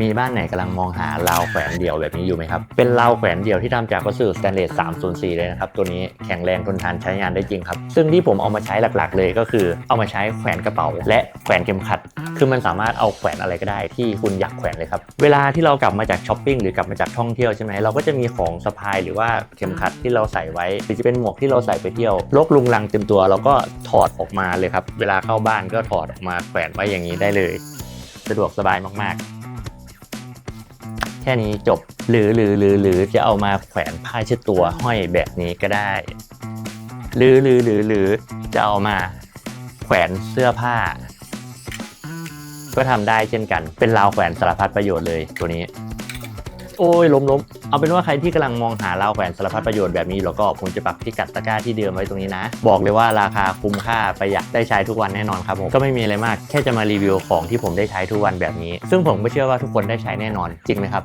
มีบ้านไหนกำลังมองหาราวแขวนเดี่ยวแบบนี้อยู่ไหมครับ เป็นราวแขวนเดี่ยวที่ทำจากวัสดุสแตนเลส 304 เลยนะครับ ตัวนี้แข็งแรงทนทานใช้งานได้จริงครับ ซึ่งที่ผมเอามาใช้หลักๆ เลยก็คือ เอามาใช้แขวนกระเป๋า และแขวนเข็มขัด คือมันสามารถเอาแขวนอะไรก็ได้ที่คุณอยากแขวนเลยครับ เวลาที่เรากลับมาจากช้อปปิ้งหรือกลับมาจากท่องเที่ยวใช่ไหมเราก็จะมีของสะพายหรือว่าเข็มขัดที่เราใส่ไว้หรือจะเป็นหมวกที่เราใส่ไปเที่ยวลกลุงลังเต็มตัวเราก็ถอดออกมาเลยครับ เวลาเข้าบ้านก็ถอดออกมาแขวนไว้อย่างนี้ได้เลย สะดวกสบายมากๆ แค่นี้จบหรือหรือหรือหรือจะเอามาแขวนผ้าเช็ดตัวห้อยแบบนี้ก็ได้ หรือหรือหรือหรือจะเอามาแขวนเสื้อผ้า ก็ทำได้เช่นกัน เป็นราวแขวนสารพัดประโยชน์เลยตัวนี้ โอ้ยล้มล้มเอาเป็นว่าใครที่กำลังมองหาราวแขวนสารพัดประโยชน์แบบนี้แล้วก็ผมจะปักพิกัดตะกร้าที่เดิมไว้ตรงนี้นะ บอกเลยว่าราคาคุ้มค่าประหยัดได้ใช้ทุกวันแน่นอนครับผมก็ไม่มีอะไรมากแค่จะมารีวิวของที่ผมได้ใช้ทุกวันแบบนี้ ซึ่งผมก็เชื่อว่าทุกคนได้ใช้แน่นอนจริงไหมครับ